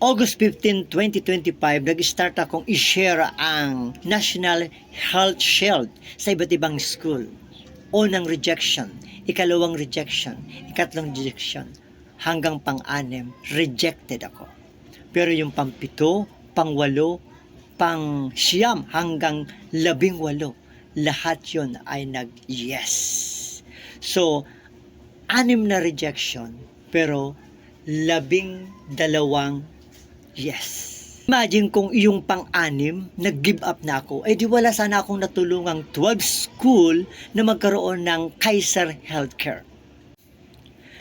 August 15, 2025, nag-start akong i-share ang National Health Shield sa iba't ibang school. Unang rejection, ikalawang rejection, ikatlong rejection, hanggang pang-anim, rejected ako. Pero yung pang-pito, pang-walo, pang-siyam, hanggang labing-walo, lahat yon ay nag-yes. So, anim na rejection, pero labing dalawang yes. Imagine kung yung pang-anim, nag-give up na ako, eh di wala sana akong natulungang 12 school na magkaroon ng Kaiser Healthcare.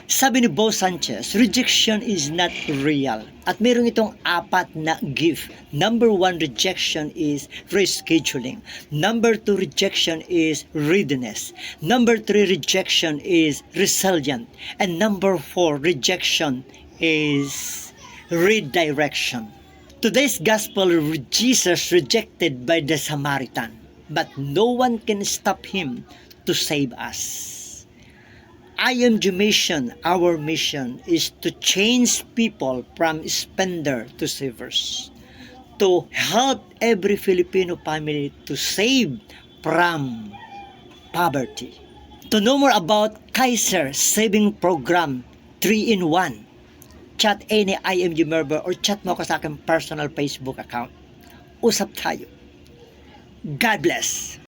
Sabi ni Bo Sanchez, rejection is not real. At meron itong apat na gift. Number one rejection is rescheduling. Number two rejection is readiness. Number three rejection is resilient. And number four rejection is redirection. Today's gospel, Jesus rejected by the Samaritan, but no one can stop him to save us. IMG mission, our mission is to change people from spender to savers. To help every Filipino family to save from poverty. To know more about Kaiser Saving Program 3-in-1, chat any IMG member or chat mo ako sa aking personal Facebook account. Usap tayo. God bless.